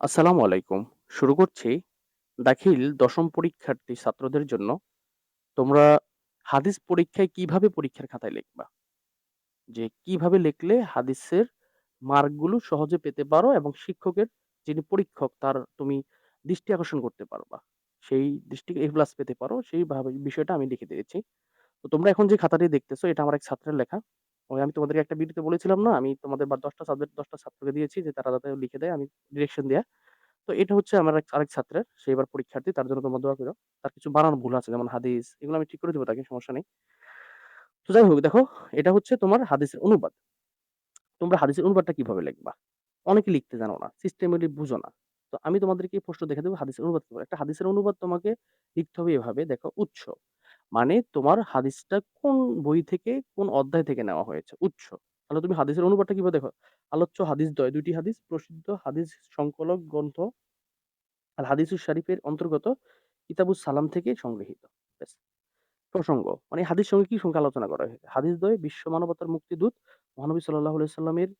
আসসালামু আলাইকুম। শুরু করছি দাখিল দশম পরীক্ষার্থী ছাত্রদের জন্য তোমরা হাদিস পরীক্ষায় কীভাবে পরীক্ষার খাতায় লিখবা? যে কীভাবে লিখলে হাদিসের মার্কগুলো সহজে পেতে পারো এবং শিক্ষকের যিনি পরীক্ষক, তার তুমি দৃষ্টি আকর্ষণ করতে পারবা। সেই দৃষ্টি A+ পেতে পারো সেইভাবে বিষয়টা আমি লিখে দিয়েছি। তো তোমরা এখন যে খাতাটি দেখতেছো, এটা আমার এক ছাত্রের লেখা। ওই আমি তোমাদেরকে একটা ভিডিওতে বলেছিলাম না? আমি তোমাদের বা ১০ টা সাবজেক্ট ১০ টা ছাত্রকে দিয়েছি যে তারা যাতে লিখে দেয়, আমি ডিরেকশন দেয়া। তো এটা হচ্ছে আমার এক, আরেক ছাত্রের। সে এবার পরীক্ষার্থী। তার জন্য তোমরা দোয়া কইরো। তার কিছু বানান ভুল আছে, যেমন হাদিস, এগুলো আমি ঠিক করে দিব, তাকে সমস্যা নেই। তো যাই হোক, দেখো, এটা হচ্ছে তোমার হাদিসের অনুবাদ। তোমরা হাদিসের অনুবাদটা কীভাবে লিখবা? অনেকে লিখতে জানো না। সিস্টেমেটিক বুঝো না। তো আমি তোমাদেরকে প্রশ্ন দেখে দেব, হাদিসের অনুবাদ কীভাবে? একটা হাদিসের অনুবাদ তোমাকে লিখতে হবে এভাবে, দেখো, উৎস। মানে তোমার হাদিসটা কোন বই থেকে, কোন অধ্যায় থেকে নেওয়া হয়েছে উৎস। তাহলে তুমি হাদিসের অনুবাদটা কীভাবে দেখো? আলোচ্য হাদিসদ্বয় ২ টি হাদিস, প্রসিদ্ধ হাদিস সংকলক গ্রন্থ আল হাদিসুস শারিফের অন্তর্গত কিতাবুস সালাম থেকে সংগৃহীত। প্রসঙ্গ মানে হাদিস সঙ্গে কি সঙ্গে আলোচনা করা হয়েছে? হাদিস হাদিসদ্বয় বিশ্ব মানবতার মুক্তিদূত মহানবী আলাইহি সাল্লামের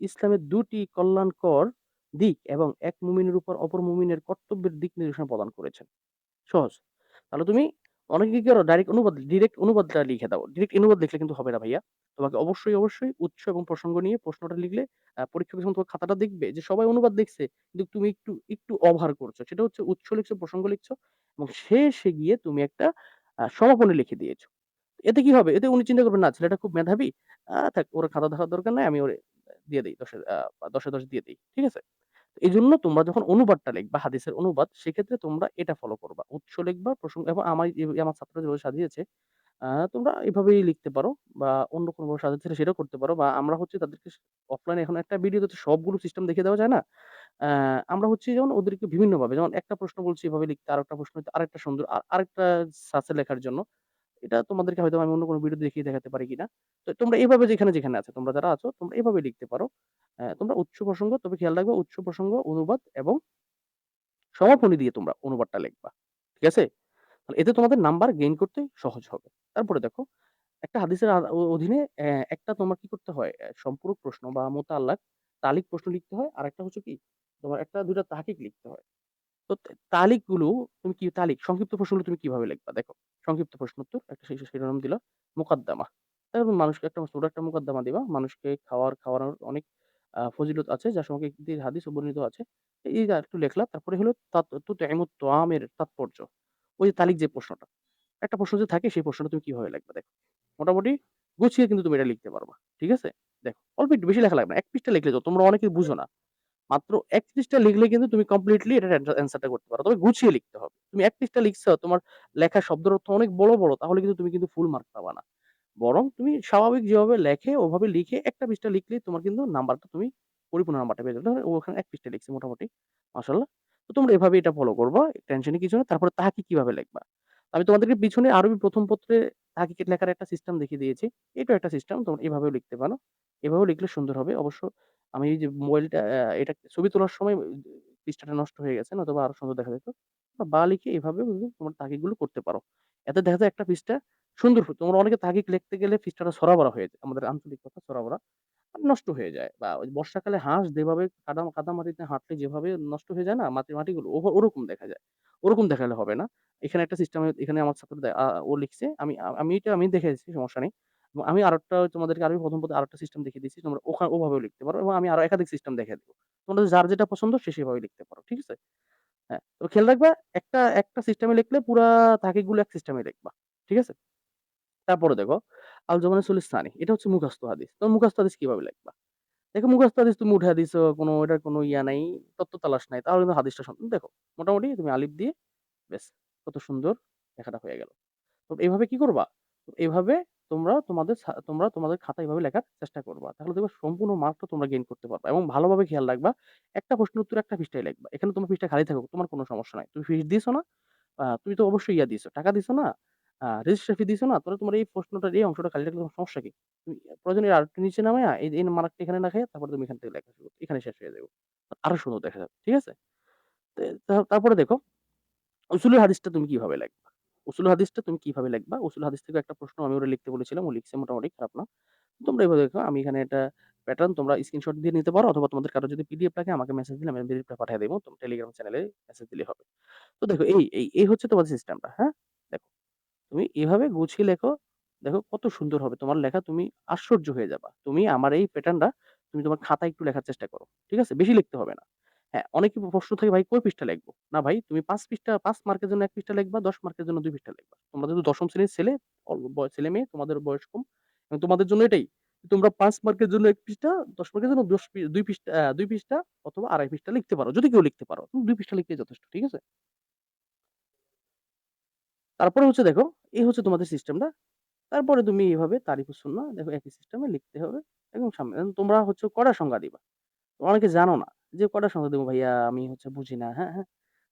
ইসলামের ২ টি কল্যাণকর দিক এবং এক মুমিনের উপর অপর মুমিনের কর্তব্যের দিক নির্দেশনা প্রদান করেছেন। সহজ। তাহলে তুমি অনেকে কি করো ডাইরেক্ট অনুবাদ ডিরেক্ট অনুবাদটা লিখে দাও। ডিরেক্ট অনুবাদ লিখলে কিন্তু হবে না ভাইয়া। তোমাকে অবশ্যই, অবশ্যই উৎস এবং প্রসঙ্গ নিয়ে প্রশ্নটা লিখলে পরীক্ষক যখন তোমার খাতাটা দেখবে যে সবাই অনুবাদ দেখছে কিন্তু তুমি একটু, একটু ওভার করছ। সেটা হচ্ছে উৎস লিখছো, প্রসঙ্গ লিখছো এবং শেষে গিয়ে তুমি একটা সমাপনী লিখে দিয়েছ। এতে কি হবে? এতে উনি চিন্তা করবেন না ছেলেটা খুব মেধাবী। থাক ওর খাতা ধরার দরকার নাই। আমি ওরে দিয়ে দিই ১০ এ আ ১০ এ ১০ দিয়ে দিই ঠিক আছে? এজন্য তোমরা যখন অনুবাদটা লিখবা হাদিসের অনুবাদ সেক্ষেত্রে তোমরা এটা ফলো করবা। উৎস লিখবা, প্রসঙ্গ এবং আমার আমার ছাত্ররা যেভাবে সাজিয়েছে তোমরা এভাবেই লিখতে পারো বা অন্য কোনভাবে সাজাচ্ছিলে সেটাও করতে পারো বা আমরা হচ্ছে তাদেরকে অফলাইনে এখন একটা ভিডিওতে সবগুলো সিস্টেম দেখিয়ে দেওয়া যায় না। আমরা হচ্ছে যেমন ওদেরকে বিভিন্নভাবে যেমন একটা প্রশ্ন বলছি এভাবে লিখতে, আরেকটা প্রশ্ন হইতে আরেকটা সুন্দর আর আরেকটা সাসে লেখার জন্য এটা তোমাদেরকে হয়তো আমি অন্য কোনো ভিডিও দেখিয়ে দেখাতে পারি কিনা। তো তোমরা এভাবে যেখানে, যেখানে আছো তোমরা যারা আছো তোমরা এভাবে লিখতে পারো। তোমরা উৎস প্রসঙ্গ তবে খেয়াল রাখবা উৎস প্রসঙ্গ, অনুবাদ এবং সমাপনী দিয়ে তোমরা অনুবাদটা লিখবা। ঠিক আছে? এতে তোমাদের নাম্বার গেইন করতে সহজ হবে। তারপরে দেখো একটা হাদিসের অধীনে একটা তোমার কি করতে হয়? সম্পূরক প্রশ্ন বা মোতাল্লাক তালিক প্রশ্ন লিখতে হয়। আর একটা হচ্ছে কি? তোমার একটা ২ টা তাহকিক লিখতে হয়। তো তালিকগুলো তুমি কি তালিক সংক্ষিপ্ত প্রশ্নগুলো তুমি কীভাবে লিখবা? দেখো, সংক্ষিপ্ত প্রশ্ন উত্তর একটা শি শিরোনাম দিলা, মোকদ্দমা। এখন মানুষকে একটা ছোট একটা মোকদ্দমা দিবা। মানুষকে খাওয়ার খাওয়ানোর অনেক ফজিলত আছে যার সঙ্গে একটি হাদিসও বর্ণিত আছে। এই যা একটু লেখলা। তারপরে হলো তাত তুতইমুত তাআমের তাৎপর্য। ওই যে তালিক যে প্রশ্নটা। একটা প্রশ্ন যে থাকে সেই প্রশ্নটা তুমি কীভাবে লিখবা দেখো। মোটামুটি গুছিয়ে কিন্তু তুমি এটা লিখতে পারবা। ঠিক আছে? দেখো, অল্প একটু বেশি লেখা লাগবে না। ১ পৃষ্ঠা লিখলে যত তোমরা অনেকে বুঝো না। মাত্র এক পৃষ্ঠা লিখলে কিন্তু তুমি কমপ্লিটলি এটার অ্যান্সার অ্যান্সারটা করতে পারো। তবে গুছিয়ে লিখতে হবে। তুমি এক পৃষ্ঠা লিখছো, তোমার লেখা শব্দের অর্থ অনেক বড়, বড় তাহলে কিন্তু তুমি কিন্তু ফুল মার্ক পাবা না। বরং তুমি স্বাভাবিক যেভাবে লেখে, ওভাবে লিখে ১ টা পৃষ্ঠা লিখলেই তোমার কিন্তু নাম্বারটা তুমি পরিপূর্ণ নাম্বারটা পেয়ে যাবে। ওখানে ১ পৃষ্ঠা লিখছে মোটামুটি। মাশাআল্লাহ। তো তোমরা এভাবে এটা ফলো করবা। টেনশনের কিছু না। তারপরে তাহকিক কীভাবে লিখবা? আমি তোমাদেরকে পিছনে আরবি প্রথম পত্রে তাহকিক লেখার একটা সিস্টেম দেখিয়ে দিয়েছি। এটাও একটা সিস্টেম। তোমরা এভাবেও লিখতে পারো। এভাবেও লিখলে সুন্দর হবে। অবশ্য আমি এই যে মোবাইলটা এটা ছবি তোলার সময় পৃষ্ঠাটা নষ্ট হয়ে গেছে, নতুবা আরও সুন্দর দেখা যেত। বা লিখে এভাবে তোমার তাহকিকগুলো করতে পারো। এতে দেখা যায় একটা পৃষ্ঠা সুন্দর ফুল তোমরা অনেকে তাহকিক লিখতে গেলে পৃষ্ঠাটা ছড়াবড়া হয়ে যায়। আমাদের আঞ্চলিক কথা ছড়াবড়া। নষ্ট হয়ে যায়। বা বর্ষাকালে হাঁস যেভাবে কাদা কাদা মাটিতে হাঁটলে যেভাবে নষ্ট হয়ে যায় না মাটির মাটিগুলো ওরকম দেখা যায়। ওরকম দেখালে হবে না। এখানে একটা সিস্টেম এখানে আমার ছাত্র ও লিখছে। আমি আমি এটা আমি দেখেছি সমস্যা নেই। আমি আরেকটা তোমাদেরকে আরবি ১ম পত্রে আরেকটা সিস্টেম দেখিয়ে দিয়েছি। তোমরা ওখা ওভাবেও লিখতে পারো এবং আমি আরও একাধিক সিস্টেম দেখে দিব। তোমরা যার যেটা পছন্দ সে সেভাবে লিখতে পারো। ঠিক আছে? হ্যাঁ, তো খেয়াল রাখবা একটা, একটা সিস্টেমে লিখলে পুরা তাহকিকগুলো এক সিস্টেমে লিখবা। ঠিক আছে? তারপরে দেখো আল জাবানে সুলিস সানি এটা হচ্ছে মুখস্থ হাদিস। তো মুখস্থ হাদিস কীভাবে লিখবা? দেখো মুখস্থ হাদিস তুমি উঠায় দিছো, কোনো এটার কোনো ইয়া নাই, তত্ত্ব তালাশ নাই। তাহলে কিন্তু হাদিসটা সন দেখো মোটামুটি তুমি আলিফ দিয়ে ব্যাস কত সুন্দর লেখাটা হয়ে গেল। তো এভাবে কি করবা? এভাবে তোমরা তোমাদের তোমরা তোমাদের খাতায় এভাবে লেখার চেষ্টা করবা। তাহলে দেখবা সম্পূর্ণ মার্কটা তোমরা গেইন করতে পারবা এবং ভালোভাবে খেয়াল রাখবা। একটা প্রশ্নের উত্তর একটা পৃষ্ঠায় লিখবা। এখানে তোমার পৃষ্ঠা খালি থাকুক, তোমার কোনো সমস্যা নাই। তুমি ফিস দিছো না? তুমি তো অবশ্যই ইয়া দিছো। টাকা দিছো না? আ রেজিস্ট্রার ফি দিছো না? তাহলে তোমার এই প্রশ্নটার এই অংশটা খালি রাখলে সমস্যা কি? তুমি প্রয়োজনে আরেকটু নিচে নামায়া এই, এই মার্কটা এখানে রাখাইয়া তারপরে তুমি এখান থেকে লেখা শুরু এখানে শেষ হয়ে যাবে। আরও সুন্দর দেখা যাবে। ঠিক আছে? তারপরে দেখো উসুলুল হাদিসটা তুমি কীভাবে লিখবা? উসুলুল হাদিসটা তুমি কীভাবে লিখবা? উসুলুল হাদিস থেকে একটা প্রশ্ন আমি ওরে লিখতে বলেছিলাম। ও লিখছে মোটামুটি খারাপ না। তোমরা এভাবে দেখো আমি এখানে এটা প্যাটার্ন তোমরা স্ক্রিনশট দিয়ে নিতে পারো অথবা তোমাদের কারও যদি পিডিএফ লাগে আমাকে মেসেজ দিলে আমি পিডিএফটা পাঠিয়ে দেব। তোম টেলিগ্রাম চ্যানেলে মেসেজ দিলে হবে। তো দেখো এই, এই হচ্ছে তোমাদের সিস্টেমটা, হ্যাঁ? তুমি এভাবে গুছিয়ে লেখো, দেখো কত সুন্দর হবে। তোমার লেখা তুমি আশ্চর্য হয়ে যাবা। তুমি আমার এই প্যাটার্নটা তুমি তোমার খাতায় একটু লেখার চেষ্টা করো। ঠিক আছে? বেশি লিখতে হবে না। হ্যাঁ, অনেকের প্রশ্ন থাকে ভাই কয় পৃষ্ঠা লিখব? না ভাই তুমি ৫ পৃষ্ঠা ৫ মার্কের জন্য ১ পৃষ্ঠা লিখবা, ১০ মার্কের জন্য ২ পৃষ্ঠা লিখবা। তোমরা যেহেতু ১ম শ্রেণির ছেলে, ছেলে-মেয়ে তোমাদের বয়স কম তোমাদের জন্য এটাই। তোমরা ৫ মার্কের জন্য ১ পৃষ্ঠা, ১০ মার্কের জন্য দশ পি ২ পৃষ্ঠা ২ পৃষ্ঠা অথবা ২.৫ পৃষ্ঠা লিখতে পারো। যদি কেউ লিখতে পারো। তুমি ২ পৃষ্ঠা লিখলেই যথেষ্ট। ঠিক আছে? তারপরে হচ্ছে দেখো, এই হচ্ছে তোমাদের সিস্টেমটা। তারপরে তুমি এভাবে তারিকুস সুন্নাহ দেখো একই সিস্টেমে লিখতে হবে এবং সামনে তোমরা হচ্ছে কয়টা সংজ্ঞা দিবা? অনেকে জানো না যে কটা সংজ্ঞা দেব ভাইয়া আমি হচ্ছে বুঝি না। হ্যাঁ, হ্যাঁ।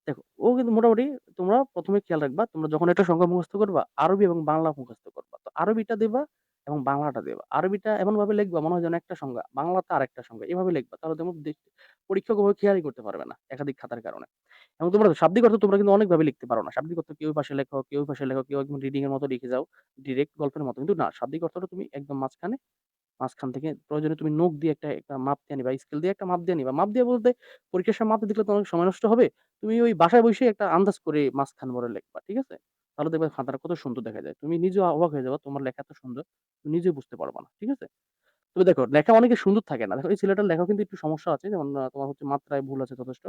দেখো ও কিন্তু মোটামুটি তোমরা প্রথমে খেয়াল রাখবা তোমরা যখন একটা সংজ্ঞা মুখস্থ করবা, আরবি এবং বাংলা মুখস্থ করবা। তো আরবিটা দিবা এবং বাংলাটা দিবা। আরবিটা এমনভাবে লিখবা মনে হয় যেন একটা সংজ্ঞা, বাংলাতে আরেকটা সংজ্ঞা। এভাবে লিখবা। তাহলে তোমার পরীক্ষক ওভাবে খেয়ালই করতে পারবে না একাধিক খাতার কারণে। এবং তোমরা শাব্দিক অর্থ তোমরা কিন্তু অনেকভাবে লিখতে পারো না। শাব্দিক অর্থ কেউ পাশে লেখো, কেউ পাশে লেখো, কেউ একদম রিডিং এর মতো লিখে যাও। ডিরেক্ট গল্পের মতো। কিন্তু না শাব্দিক অর্থটা তুমি একদম মাঝখানে, মাঝখান থেকে প্রয়োজনে তুমি নোক দিয়ে একটা, একটা মাপ দিয়ে নিবা, স্কেল দিয়ে একটা মাপ দিয়ে নিবা। মাপ দিয়ে বলতে পরীক্ষার সময় মাপতে দিলে তো অনেক সময় নষ্ট হবে। তুমি ওই বাসায় বসে একটা আন্দাজ করে মাঝখান বরাবর লিখবা। ঠিক আছে? তাহলে দেখবা খাতাটা কত সুন্দর দেখা যায়। তুমি নিজেও অবাক হয়ে যাবা তোমার লেখা এত সুন্দর। তুমি নিজেও বুঝতে পারবা না। ঠিক আছে? তবে দেখো, লেখা অনেকে সুন্দর থাকে না। দেখো, এই ছেলেটার লেখা কিন্তু একটু সমস্যা আছে। যেমন তোমার হচ্ছে মাত্রায় ভুল আছে যথেষ্ট।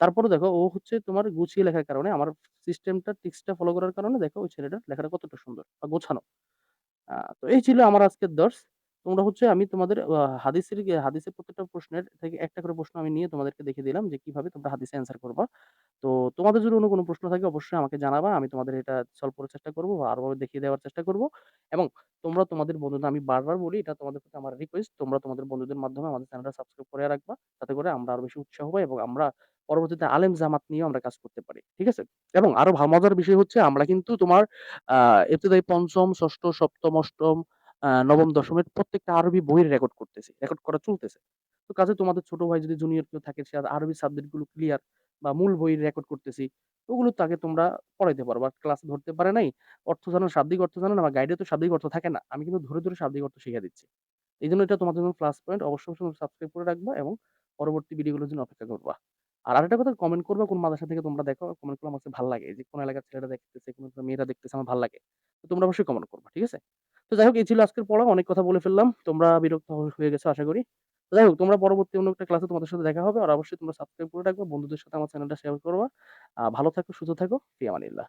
তারপরে দেখো, ও হচ্ছে তোমার গুছিয়ে লেখার কারণে, আমার সিস্টেমটা টিক্সটা ফলো করার কারণে দেখো, ওই ছেলেটার লেখাটা কতটা সুন্দর বা গোছানো। তো এই ছিল আমার আজকের দর্স। তোমরা হচ্ছে আমি তোমাদের হাদিসের হাদিসের প্রত্যেকটা প্রশ্নের থেকে একটা করে প্রশ্ন আমি নিয়ে তোমাদেরকে দেখিয়ে দিলাম যে কীভাবে তোমরা হাদিসে অ্যান্সার করবা। তো তোমাদের যদি অন্য কোনো প্রশ্ন থাকে অবশ্যই আমাকে জানাবা। আমি তোমাদের এটা সলভ করার চেষ্টা করব বা আরোভাবে দেখিয়ে দেওয়ার চেষ্টা করব। এবং তোমরা তোমাদের বন্ধুদের আমি বারবার বলি এটা তোমাদের প্রতি আমার রিকোয়েস্ট তোমরা তোমাদের বন্ধুদের মাধ্যমে আমাদের চ্যানেলটা সাবস্ক্রাইব করে রাখবা। তাতে করে আমরা আরও বেশি উৎসাহ পাই এবং আমরা পরবর্তীতে আলেম জামাত নিয়েও আমরা কাজ করতে পারি। ঠিক আছে? এবং আরও ভা মজার বিষয় হচ্ছে আমরা কিন্তু তোমার আ ইবতেদায়ী ৫ম, ৬ষ্ঠ, ৭ম, ৮ম, আ ৯ম, ১০ম এর প্রত্যেকটা আরবি বইয়ের রেকর্ড করতেছি। রেকর্ড করা চলতেছে। তো কাজেই তোমাদের ছোট ভাই যদি জুনিয়র কেউ থাকে সে আরবি সাবজেক্টগুলো ক্লিয়ার বা মূল বই রেকর্ড করতেছি। ওগুলো তাকে তোমরা পড়াইতে পারবা। ক্লাস ধরতে পারে নাই, অর্থ জানে শাব্দিক অর্থ জানে না বা গাইডে তো শাব্দিক অর্থ থাকে না। আমি কিন্তু ধরে, ধরে শাব্দিক অর্থ শিখাই দিচ্ছি। এইজন্য এটা তোমাদের জন্য প্লাস পয়েন্ট। অবশ্যই, সাবস্ক্রাইব করে রাখবা এবং পরবর্তী ভিডিওগুলোর জন্য অপেক্ষা করবা। আর আরেকটা কথা কমেন্ট করবা কোন মাদ্রাসা থেকে তোমরা দেখো। কমেন্ট করলে আমার ভালো লাগে। যে কোন এলাকার ছেলেরা দেখতেছে, কোন মেয়েরা দেখতেছে আমার ভালো লাগে। তো তোমরা অবশ্যই কমেন্ট করবা। ঠিক আছে? তো যাই হোক এই ছিল আজকের পড়া। অনেক কথা বলে ফেললাম। তোমরা বিরক্ত হয়ে গেছো আশা করি। যাই হোক তোমরা পরবর্তী অন্য একটা ক্লাসে তোমাদের সাথে দেখা হবে। আর অবশ্যই তোমরা সাবস্ক্রাইব করে রাখবে বন্ধুদের সাথে আমার চ্যানেলটা শেয়ার করবা। ভালো থাকো, সুস্থ থাকো। ফি আমানিল্লাহ।